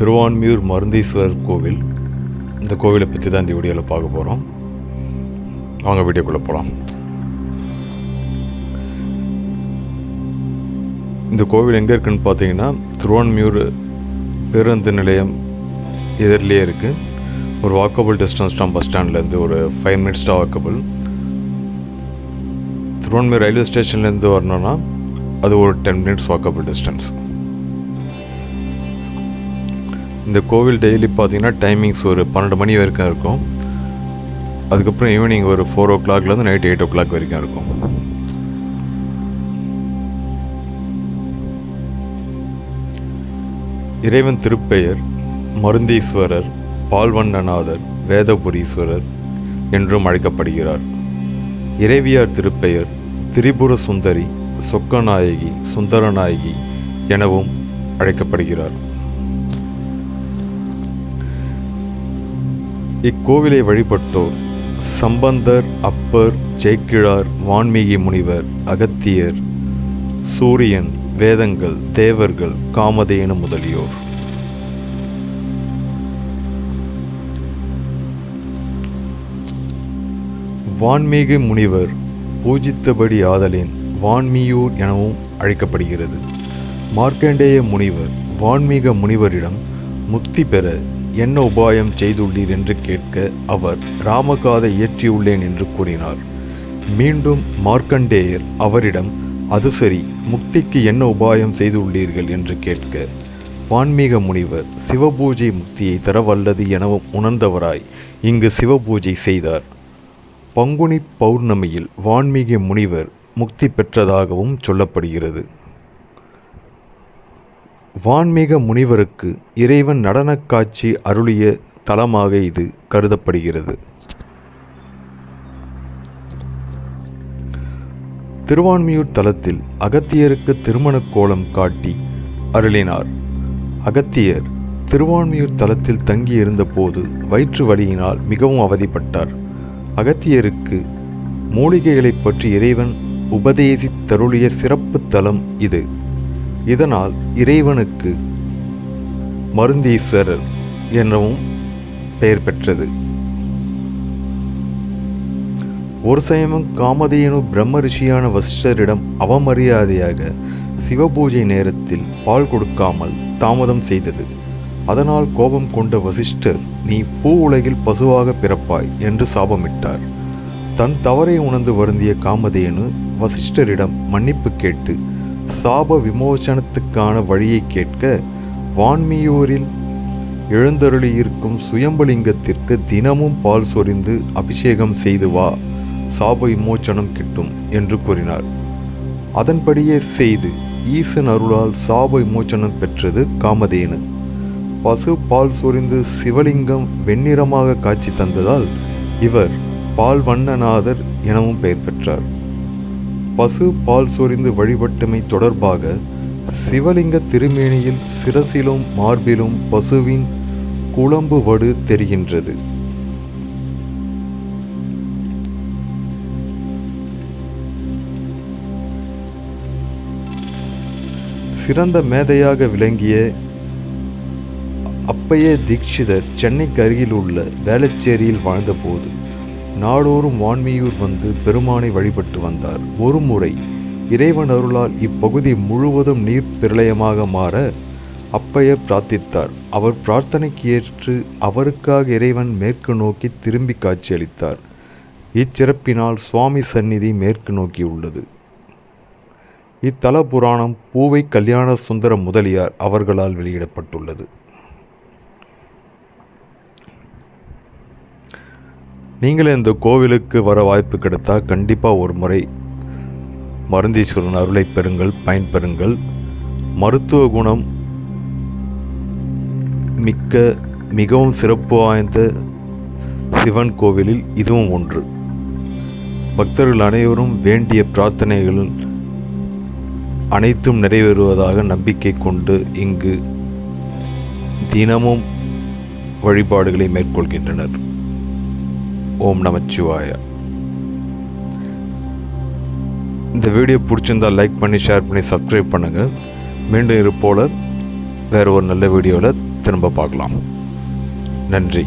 திருவான்மியூர் மருந்தீஸ்வரர் கோவில். இந்த கோவிலை பற்றி தான் இந்த வீடியோவில் பார்க்க போகிறோம் அவங்க வீடியோக்குள்ளே போகலாம் இந்த கோவில் எங்கே இருக்குன்னு பார்த்தீங்கன்னா திருவான்மியூர் பேருந்து நிலையம் எதிரிலே இருக்குது ஒரு வாக்கபிள் டிஸ்டன்ஸ் தான் பஸ் ஸ்டாண்ட்லேருந்து ஒரு ஃபைவ் மினிட்ஸ் தான் வாக்கபிள் திருவான்மியூர் ரயில்வே ஸ்டேஷன்லேருந்து வரணும்னா அது ஒரு டென் மினிட்ஸ் வாக்கபிள் டிஸ்டன்ஸ் இந்த கோவில் டெய்லி பார்த்தீங்கன்னா டைமிங்ஸ் ஒரு பன்னெண்டு மணி வரைக்கும் இருக்கும். அதுக்கப்புறம் ஈவினிங் ஒரு ஃபோர் ஓ கிளாக்லேருந்து நைட் எயிட் ஓ கிளாக் வரைக்கும் இருக்கும். இறைவன் திருப்பெயர் மருந்தீஸ்வரர் பால்வண்ணநாதர் வேதபுரீஸ்வரர் என்றும் அழைக்கப்படுகிறார். இறைவியார் திருப்பெயர் திரிபுர சுந்தரி சொக்கநாயகி சுந்தரநாயகி எனவும் அழைக்கப்படுகிறார். இக்கோவிலை வழிபட்டோர் சம்பந்தர் அப்பர் ஜெய்கிழார் வான்மீகி முனிவர் அகத்தியர் சூரியன் வேதங்கள் தேவர்கள் காமதேனு முதலியோர். வான்மீகி முனிவர் பூஜித்தபடி ஆதலின் வான்மியூர் எனவும் அழைக்கப்படுகிறது. மார்க்கண்டேய முனிவர் வான்மீக முனிவரிடம் முக்தி பெற என்ன உபாயம் செய்துள்ளீர் என்று கேட்க அவர் ராமகாதை இயற்றியுள்ளேன் என்று கூறினார். மீண்டும் மார்க்கண்டேயர் அவரிடம் அது சரி முக்திக்கு என்ன உபாயம் செய்துள்ளீர்கள்? என்று கேட்க வான்மீக முனிவர் சிவபூஜை முக்தியை தரவல்லது எனவும் உணர்ந்தவராய் இங்கு சிவபூஜை செய்தார். பங்குனி பௌர்ணமியில் வான்மீக முனிவர் முக்தி பெற்றதாகவும் சொல்லப்படுகிறது. வான்மீக முனிவருக்கு இறைவன் நடனக் காட்சி அருளிய தலமாக இது கருதப்படுகிறது. திருவான்மியூர் தலத்தில் அகத்தியருக்கு திருமணக் கோலம் காட்டி அருளினார். அகத்தியர் திருவான்மியூர் தலத்தில் தங்கியிருந்த போது வயிற்று வலியினால் மிகவும் அவதிப்பட்டார். அகத்தியருக்கு மூலிகைகளைப் பற்றி இறைவன் உபதேசித்தருளிய சிறப்பு தலம் இது. இதனால் இறைவனுக்கு மருந்தீஸ்வரர் எனவும் பெயர் பெற்றது. ஒரு சமயம் காமதேனு பிரம்ம ரிஷியான வசிஷ்டரிடம் அவமரியாதையாக சிவபூஜை நேரத்தில் பால் கொடுக்காமல் தாமதம் செய்தது. அதனால் கோபம் கொண்ட வசிஷ்டர் நீ பூ உலகில் பசுவாக பிறப்பாய் என்று சாபமிட்டார். தன் தவறை உணர்ந்து வருந்திய காமதேனு வசிஷ்டரிடம் மன்னிப்பு கேட்டு சாப விமோசனத்துக்கான வழியை கேட்க வான்மியூரில் எழுந்தருளியிருக்கும் சுயம்பலிங்கத்திற்கு தினமும் பால் சொரிந்து அபிஷேகம் செய்து வா சாப விமோச்சனம் கிட்டும் என்று கூறினார். அதன்படியே செய்து ஈசன் அருளால் சாப விமோச்சனம் பெற்றது காமதேனு. பசு பால் சொரிந்து சிவலிங்கம் வெண்ணிறமாக காட்சி தந்ததால் இவர் பால் வண்ணநாதர் எனவும் பெயர் பெற்றார். பசு பால் சொரிந்து வழிபட்டமை தொடர்பாக சிவலிங்க திருமேனியில் சிரசிலும் மார்பிலும் பசுவின் குழம்பு வடு தெரிகின்றது. சிறந்த மேதையாக விளங்கிய அப்பைய தீட்சிதர் சென்னைக்கு அருகில் உள்ள வேளச்சேரியில் வாழ்ந்தபோது நாடோறும் வான்மியூர் வந்து பெருமானை வழிபட்டு வந்தார். ஒரு முறை இறைவன் அருளால் இப்பகுதி முழுவதும் நீர் பிரளயமாக மாற அப்பையர் பிரார்த்தித்தார். அவர் பிரார்த்தனைக்கு ஏற்று அவருக்காக இறைவன் மேற்கு நோக்கி திரும்பி காட்சியளித்தார். இச்சிறப்பினால் சுவாமி சந்நிதி மேற்கு நோக்கி உள்ளது. இத்தல புராணம் பூவை கல்யாண சுந்தர முதலியார் அவர்களால் வெளியிடப்பட்டுள்ளது. நீங்களே இந்த கோவிலுக்கு வர வாய்ப்பு கிடைத்தால் கண்டிப்பாக ஒரு முறை மருந்தீஸ்வரன் அருளை பெறுங்கள் பயன்பெறுங்கள் மருத்துவ குணம் மிக்க மிகவும் சிறப்பு வாய்ந்த சிவன் கோவிலில் இதுவும் ஒன்று. பக்தர்கள் அனைவரும் வேண்டிய பிரார்த்தனைகள் அனைத்தும் நிறைவேறுவதாக நம்பிக்கை கொண்டு இங்கு தினமும் வழிபாடுகளை மேற்கொள்கின்றனர். ஓம் நமச்சிவாய. இந்த வீடியோ பிடிச்சிருந்தால் லைக் பண்ணி ஷேர் பண்ணி சப்ஸ்கிரைப் பண்ணுங்கள் மீண்டும் இருப்போல் வேறு ஒரு நல்ல வீடியோவில் திரும்ப பார்க்கலாம். நன்றி.